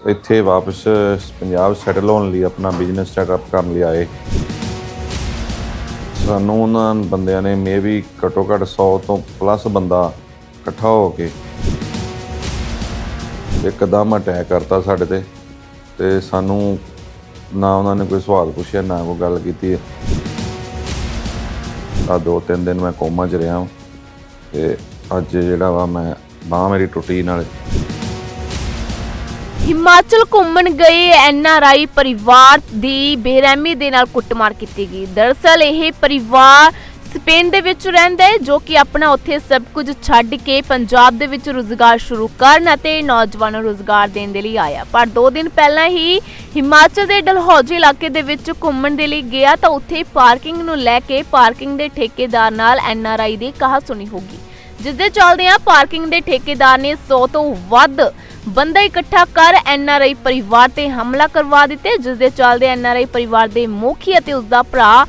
ਇੱਥੇ ਵਾਪਸ ਪੰਜਾਬ ਸੈਟਲ ਹੋਣ ਲਈ ਆਪਣਾ ਬਿਜ਼ਨਸ ਸਟਾਰਟਅਪ ਕਰਨ ਲਈ ਆਏ। ਸਾਨੂੰ ਉਹਨਾਂ ਬੰਦਿਆਂ ਨੇ ਮੇਬੀ ਘੱਟੋ ਘੱਟ 100 ਤੋਂ ਪਲੱਸ ਬੰਦਾ ਇਕੱਠਾ ਹੋ ਕੇ ਇੱਕਦਮ ਅਟੈਕ ਕਰਤਾ ਸਾਡੇ ਤੇ ਤੇ ਸਾਨੂੰ ਨਾ ਉਹਨਾਂ ਨੇ ਕੋਈ ਸਵਾਲ ਪੁੱਛਿਆ, ਨਾ ਕੋਈ ਗੱਲ ਕੀਤੀ। ਆ ਦੋ ਤਿੰਨ ਦਿਨ ਮੈਂ ਕੋਮਾ 'ਚ ਰਿਹਾ ਤੇ ਅੱਜ ਜਿਹੜਾ ਵਾ ਮੈਂ ਬਾਂਹ ਮੇਰੀ ਟੁੱਟੀ ਨਾਲ। ਹਿਮਾਚਲ ਘੁੰਮਣ ਗਏ ਐਨਆਰਆਈ ਪਰਿਵਾਰ ਦੀ ਬੇਰਹਿਮੀ ਦੇ ਨਾਲ ਕੁੱਟਮਾਰ ਕੀਤੀ ਗਈ। ਦਰਅਸਲ ਇਹ ਪਰਿਵਾਰ ਸਪੇਨ ਦੇ ਵਿੱਚ ਰਹਿੰਦਾ ਹੈ, ਜੋ ਕਿ ਆਪਣਾ ਉੱਥੇ ਸਭ ਕੁਝ ਛੱਡ ਕੇ ਪੰਜਾਬ ਦੇ ਵਿੱਚ ਰੁਜ਼ਗਾਰ ਸ਼ੁਰੂ ਕਰਨ ਅਤੇ ਨੌਜਵਾਨਾਂ ਨੂੰ ਰੁਜ਼ਗਾਰ ਦੇਣ ਦੇ ਲਈ ਆਇਆ। ਪਰ 2 ਦਿਨ ਪਹਿਲਾਂ ਹੀ ਹਿਮਾਚਲ ਦੇ ਡਲਹੌਜੀ ਇਲਾਕੇ ਦੇ ਵਿੱਚ ਘੁੰਮਣ ਦੇ ਲਈ ਗਿਆ ਤਾਂ ਉੱਥੇ ਪਾਰਕਿੰਗ ਨੂੰ ਲੈ ਕੇ ਪਾਰਕਿੰਗ ਦੇ ਠੇਕੇਦਾਰ ਨਾਲ ਐਨਆਰਆਈ ਦੀ ਕਹਾ ਸੁਣੀ ਹੋਗੀ ਜਿਸ ਦੇ ਚੱਲਦਿਆਂ ਪਾਰਕਿੰਗ ਦੇ ਠੇਕੇਦਾਰ ਨੇ 100 ਤੋਂ ਵੱਧ ਬੰਦਾ ਇਕੱਠਾ ਕਰ ਐਨਆਰਆਈ ਪਰਿਵਾਰ ਤੇ ਹਮਲਾ ਕਰਵਾ ਦਿੱਤੇ ਜਿਸ ਦੇ ਚੱਲਦੇ ਐਨਆਰਆਈ ਪਰਿਵਾਰ ਦੇ ਮੁਖੀ ਅਤੇ ਉਸ ਦਾ ਭਰਾ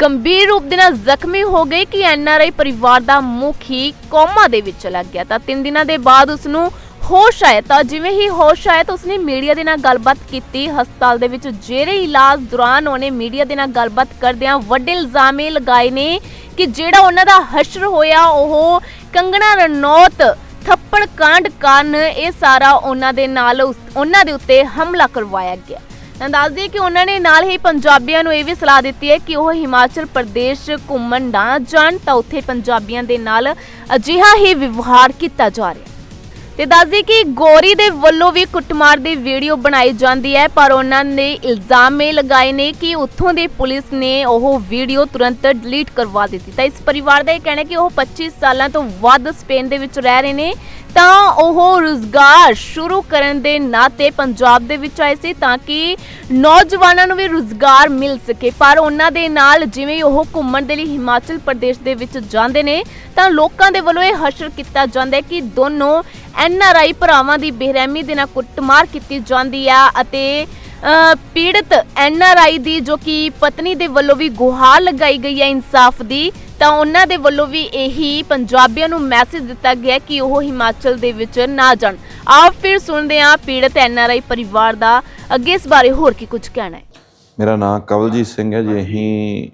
ਗੰਭੀਰ ਰੂਪ ਦੇ ਨਾਲ ਜ਼ਖਮੀ ਹੋ ਗਏ ਕਿ ਐਨਆਰਆਈ ਪਰਿਵਾਰ ਦਾ ਮੁਖੀ ਕੋਮਾ ਦੇ ਵਿੱਚ ਚਲਾ ਗਿਆ। ਤਾਂ 3 ਦਿਨਾਂ ਦੇ ਬਾਅਦ ਉਸ ਨੂੰ ਹੋਸ਼ ਆਇਆ ਤਾਂ ਜਿਵੇਂ ਹੀ ਹੋਸ਼ ਆਇਆ ਤਾਂ ਉਸਨੇ ਮੀਡੀਆ ਦੇ ਨਾਲ ਗੱਲਬਾਤ ਕੀਤੀ। ਹਸਪਤਾਲ ਦੇ ਵਿੱਚ ਜਿਹੜੇ ਇਲਾਜ ਦੌਰਾਨ ਉਹਨੇ ਮੀਡੀਆ ਦੇ ਨਾਲ ਗੱਲਬਾਤ ਕਰਦਿਆਂ ਵੱਡੇ ਇਲਜ਼ਾਮ ਇਹ ਲਗਾਏ ਨੇ ਕਿ ਜਿਹੜਾ ਉਹਨਾਂ ਦਾ ਹਸ਼ਰ ਹੋਇਆ, ਉਹ ਕੰਗਣਾ ਰਣੌਤ ਥੱਪੜ ਕਾਂਡ ਕਾਰਨ ਇਹ ਸਾਰਾ ਉਹਨਾਂ ਦੇ ਨਾਲ ਉਸ- ਉਹਨਾਂ ਦੇ ਉੱਤੇ ਹਮਲਾ ਕਰਵਾਇਆ ਗਿਆ। ਤਾਂ ਦੱਸ ਦਈਏ ਕਿ ਉਹਨਾਂ ਨੇ ਨਾਲ ਹੀ ਪੰਜਾਬੀਆਂ ਨੂੰ ਇਹ ਵੀ ਸਲਾਹ ਦਿੱਤੀ ਹੈ ਕਿ ਉਹ ਹਿਮਾਚਲ ਪ੍ਰਦੇਸ਼ ਘੁੰਮਣ ਨਾ ਜਾਣ ਤਾਂ ਉੱਥੇ ਪੰਜਾਬੀਆਂ ਦੇ ਨਾਲ ਅਜਿਹਾ ਹੀ ਵਿਵਹਾਰ ਕੀਤਾ ਜਾ ਰਿਹਾ। ਤੇ ਦੱਸਦੀ ਕਿ ਗੋਰੀ ਦੇ ਵੱਲੋਂ ਵੀ ਕੁੱਟਮਾਰ ਦੀ ਵੀਡੀਓ ਬਣਾਈ ਜਾਂਦੀ ਹੈ, ਪਰ ਉਹਨਾਂ ਨੇ ਇਲਜ਼ਾਮ ਇਹ ਲਗਾਏ ਨੇ ਕਿ ਉੱਥੋਂ ਦੀ ਪੁਲਿਸ ਨੇ ਉਹ ਵੀਡੀਓ ਤੁਰੰਤ ਡਿਲੀਟ ਕਰਵਾ ਦਿੱਤੀ। ਤਾਂ ਇਸ ਪਰਿਵਾਰ ਦਾ ਇਹ ਕਹਿਣਾ ਕਿ ਉਹ 25 ਸਾਲਾਂ ਤੋਂ ਵੱਧ ਸਪੇਨ ਦੇ ਵਿੱਚ ਰਹਿ ਰਹੇ ਨੇ। ਤਾਂ ਉਹ ਰੁਜ਼ਗਾਰ ਸ਼ੁਰੂ ਕਰਨ ਦੇ ਨਾਤੇ ਪੰਜਾਬ ਦੇ ਵਿੱਚ ਆਏ ਸੀ ਤਾਂ ਕਿ ਨੌਜਵਾਨਾਂ ਨੂੰ ਵੀ ਰੁਜ਼ਗਾਰ ਮਿਲ ਸਕੇ। ਪਰ ਉਹਨਾਂ ਦੇ ਨਾਲ ਜਿਵੇਂ ਉਹ ਘੁੰਮਣ ਦੇ ਲਈ ਹਿਮਾਚਲ ਪ੍ਰਦੇਸ਼ ਦੇ ਵਿੱਚ ਜਾਂਦੇ ਨੇ, ਤਾਂ ਲੋਕਾਂ ਦੇ ਵੱਲੋਂ ਇਹ ਹਸ਼ਰ ਕੀਤਾ ਜਾਂਦਾ ਹੈ ਕਿ ਦੋਨੋਂ ਐਨਆਰਆਈ ਭਰਾਵਾਂ ਦੀ ਬੇਰਹਿਮੀ ਦੇ ਨਾਲ ਕੁੱਟਮਾਰ ਕੀਤੀ ਜਾਂਦੀ ਆ ਅਤੇ ਅ, ਪੀੜਤ ਐਨਆਰਆਈ ਦੀ ਜੋ ਕਿ ਪਤਨੀ ਦੇ ਵੱਲੋਂ ਵੀ ਗੁਹਾਰ ਲਗਾਈ ਗਈ ਹੈ ਇਨਸਾਫ ਦੀ ਤਾਂ ਉਹਨਾਂ ਦੇ ਵੱਲੋਂ ਵੀ ਇਹੀ ਪੰਜਾਬੀਆਂ ਨੂੰ ਮੈਸੇਜ ਦਿੱਤਾ ਗਿਆ ਕਿ ਉਹ ਹਿਮਾਚਲ ਦੇ ਵਿੱਚ ਨਾ ਜਾਣ। ਆਪ ਫਿਰ ਸੁਣਦੇ ਹਾਂ ਪੀੜਤ ਐਨ ਆਰ ਆਈ ਪਰਿਵਾਰ ਦਾ ਅੱਗੇ ਇਸ ਬਾਰੇ ਹੋਰ ਕੀ ਕੁਝ ਕਹਿਣਾ ਹੈ। ਮੇਰਾ ਨਾਮ ਕਵਲਜੀਤ ਸਿੰਘ ਹੈ ਜੀ ਅਸੀਂ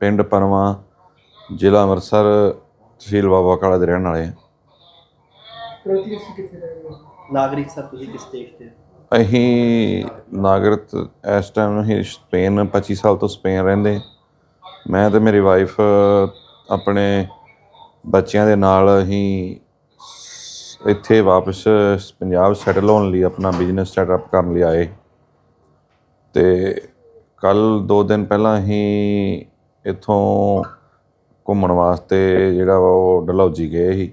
ਪਿੰਡ ਪਰਵਾ ਜ਼ਿਲ੍ਹਾ ਅੰਮ੍ਰਿਤਸਰ ਤਹਿਸੀਲ ਬਾਬਾ ਕਾਲਾ ਦੇ ਰਹਿਣ ਵਾਲੇ ਹਾਂ। ਨਾਗਰਿਕ ਸਰ ਤੁਸੀਂ ਕਿਸ ਦੇਸ਼ ਦੇ ਹੋ? ਅਸੀਂ ਨਾਗਰਿਕ ਇਸ ਟਾਈਮ ਅਸੀਂ ਸਪੇਨ 25 ਸਾਲ ਤੋਂ ਸਪੇਨ ਰਹਿੰਦੇ। ਮੈਂ ਤੇ ਮੇਰੀ ਵਾਈਫ ਆਪਣੇ ਬੱਚਿਆਂ ਦੇ ਨਾਲ ਅਸੀਂ ਇੱਥੇ ਵਾਪਸ ਪੰਜਾਬ ਸੈਟਲ ਹੋਣ ਲਈ ਆਪਣਾ ਬਿਜ਼ਨਸ ਸਟਾਰਟਅਪ ਕਰਨ ਲਈ ਆਏ। ਤੇ ਕੱਲ 2 ਦਿਨ ਪਹਿਲਾਂ ਅਸੀਂ ਇੱਥੋਂ ਘੁੰਮਣ ਵਾਸਤੇ ਜਿਹੜਾ ਵਾ ਉਹ ਡਲਹੌਜੀ ਗਏ ਸੀ।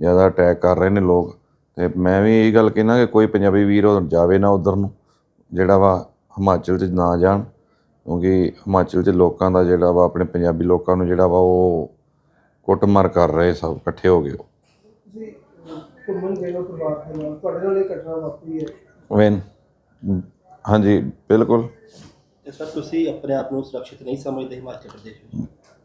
ਜ਼ਿਆਦਾ ਅਟੈਕ ਕਰ ਰਹੇ ਨੇ ਲੋਕ। ਤੇ ਮੈਂ ਵੀ ਇਹ ਗੱਲ ਕਹਿਣਾ ਕਿ ਕੋਈ ਪੰਜਾਬੀ ਵੀਰ ਉਹ ਜਾਵੇ ਨਾ ਉਧਰ ਨੂੰ ਜਿਹੜਾ ਵਾ ਹਿਮਾਚਲ 'ਚ ਨਾ ਜਾਣ। ਕਿਉਂਕਿ ਹਿਮਾਚਲ 'ਚ ਲੋਕਾਂ ਦਾ ਜਿਹੜਾ ਵਾ ਆਪਣੇ ਪੰਜਾਬੀ ਲੋਕਾਂ ਨੂੰ ਜਿਹੜਾ ਵਾ ਉਹ ਕੁੱਟਮਾਰ ਕਰ ਰਹੇ ਸਭ ਇਕੱਠੇ ਹੋ ਗਏ ਉਹ। ਤੁਸੀਂ ਘੁੰਮਣ ਗਏ ਹੋ ਪਰਿਵਾਰ ਦੇ ਨਾਲ ਤੁਹਾਡੇ ਨਾਲ ਇਹ ਘਟਨਾ ਵਾਪਰੀ ਹੈ। ਵੈਨ ਹਾਂਜੀ ਬਿਲਕੁਲ। ਤੇ ਸਰ ਤੁਸੀਂ ਆਪਣੇ ਆਪ ਨੂੰ ਸੁਰੱਖਿਅਤ ਨਹੀਂ ਸਮਝਦੇ ਹਿਮਾਚਲ ਪ੍ਰਦੇਸ਼ ਵਿੱਚ?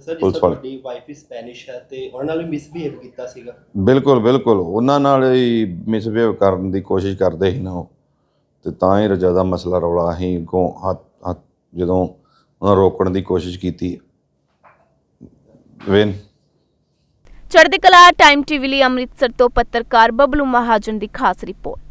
ਸਰ ਜਿਸ ਪੁਲਿਸ ਵਾਲੇ। ਤੁਹਾਡੀ ਵਾਈਫ ਸਪੈਨਿਸ਼ ਹੈ ਤੇ ਉਹਨਾਂ ਨਾਲ ਵੀ ਮਿਸਬੀਹੇਵ ਕੀਤਾ ਸੀਗਾ? ਬਿਲਕੁਲ ਬਿਲਕੁਲ। ਉਹਨਾਂ ਨਾਲ ਹੀ ਮਿਸਬਿਹੇਵ ਕਰਨ ਦੀ ਕੋਸ਼ਿਸ਼ ਕਰਦੇ ਸੀ ਨਾ ਉਹ। ਤੇ ਤਾਂ ਹੀ ਜ਼ਿਆਦਾ ਮਸਲਾ ਰੌਲਾ ਅਸੀਂ ਅੱਗੋਂ ਹੱਥ ਹੱਥ ਜਦੋਂ ਉਹਨਾਂ ਰੋਕਣ ਦੀ ਕੋਸ਼ਿਸ਼ ਕੀਤੀ। ਵੇਨ ਚੜ੍ਹਦੀ ਕਲਾ ਟਾਈਮ ਟੀਵੀ ਲਈ ਅੰਮ੍ਰਿਤਸਰ ਤੋਂ ਪੱਤਰਕਾਰ ਬਬਲੂ ਮਹਾਜਨ ਦੀ ਖਾਸ ਰਿਪੋਰਟ।